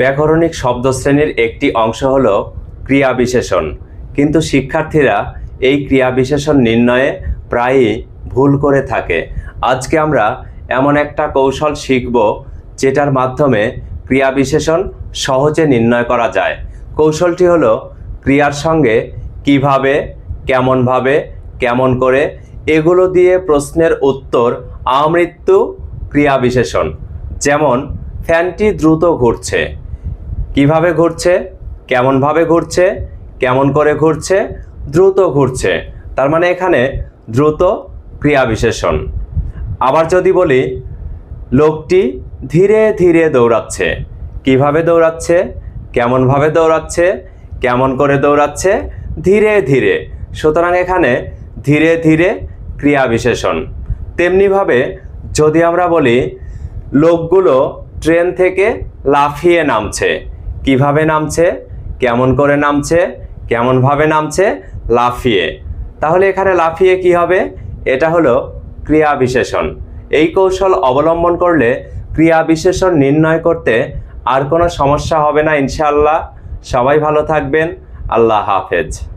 ব্যাকরণিক শব্দশ্রেণীর একটি অংশ হল ক্রিয়া বিশেষণ কিন্তু শিক্ষার্থীরা এই ক্রিয়া বিশেষণ নির্ণয়ে প্রায়ই ভুল করে থাকে। আজকে আমরা এমন একটা কৌশল শিখব যেটার মাধ্যমে ক্রিয়া বিশেষণ সহজে নির্ণয় করা যায়। কৌশলটি হলো ক্রিয়ার সঙ্গে কীভাবে, কেমনভাবে, কেমন করে এগুলো দিয়ে প্রশ্নের উত্তর আমৃত্যু ক্রিয়া বিশেষণ যেমন, ফ্যানটি দ্রুত ঘুরছে। কীভাবে ঘুরছে, কেমনভাবে ঘুরছে, কেমন করে ঘুরছে, দ্রুত ঘুরছে। তার মানে এখানে দ্রুত ক্রিয়া বিশেষণ। আবার যদি বলি, লোকটি ধীরে ধীরে দৌড়াচ্ছে। কীভাবে দৌড়াচ্ছে, কেমনভাবে দৌড়াচ্ছে, কেমন করে দৌড়াচ্ছে, ধীরে ধীরে। সুতরাং এখানে ধীরে ধীরে ক্রিয়া বিশেষণ। তেমনিভাবে যদি আমরা বলি, লোকগুলো ট্রেন থেকে লাফিয়ে নামছে। কীভাবে নামছে, কেমন করে নামছে, কেমনভাবে নামছে, লাফিয়ে। তাহলে এখানে লাফিয়ে কি হবে? এটা হলো ক্রিয়া বিশেষণ এই কৌশল অবলম্বন করলে ক্রিয়া বিশেষণ নির্ণয় করতে আর কোনো সমস্যা হবে না, ইনশাআল্লাহ। সবাই ভালো থাকবেন। আল্লাহ হাফেজ।